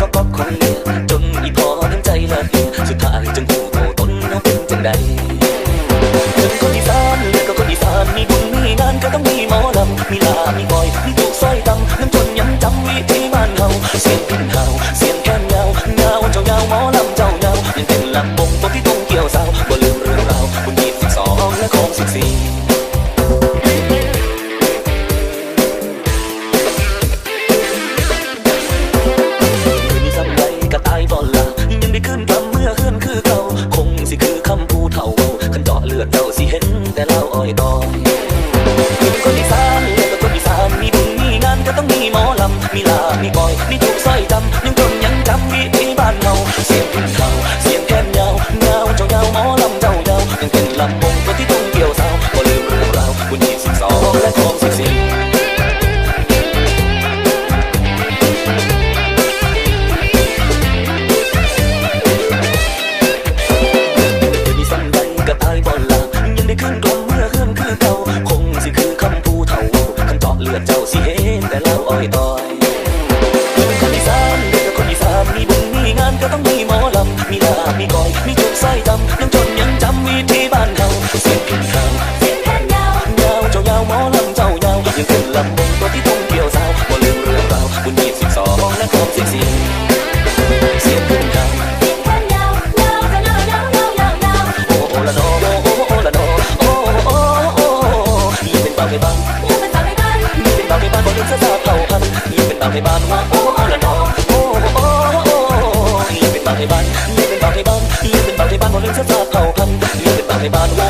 ก็บอกคนเลือจนอีพอน้ำใจเลิกสุดท้ายจึงหูโตตนนเอาเป็นจังใดจนคนอีสานเลือก็คนอีสานมีบุญมีงานก็ต้องมีหมอลำมีลามีบอยมีตุกสร้อยายบ่ละยังได้ขึ้นกำเมื่อเคลื่อนคือเก่าคงสิคือคำพูดเท่าเว้าคันเจาะเลือดเจ้าสิเห็นแต่เล่าอ้อยตองคนอีสานเลือดคนอีสานมีบุญมีงานก็ต้องมีหมอลำมีลามีบอยมีถูกสร้อยจำยังจนยังจำวิธีบ้านเฮาเสียงเขา คันเดือดเจ้าสิเห็นแต่เล่าอ้อยต้อยคนอีสานเด็กคนอีสานมีบุญมีงานก็ต้องมีหมอลำมีลาบมีกอย มีจุกไส้ดำยังจนยังจำวิธีบ้านเฮาเสียงขึ้นเขาเสียงแค้นยาวเงาเจ้าเงาหมอลำเจ้าเงายังเป็นลำวงตัวที่ต้องเกี่ยวสาวบ่ลืมเรื่องราวบุญยี่สิบสองและของสิบสี่เสียงขึ้นเขาเสียงแค้นยาวยาวจะยาวยาวยาวยาวยาโอ้โอละโนโอ้โอ้ละโนโอ้โอ้โอ้ยังเป็นบ้านเป็นสาว เป็นบางในบ้านว่าโอ้โอละโนโอ้โอ้โอ้ยงเป็นบ่าวในบ้านยังเป็นบ่าวในบ้านยังเป็นบ่าวในบ้านบ่ลืมเสื้อสาเก่าพันเลี้ยงเป็นบ่าวในบ้านว่าโอ้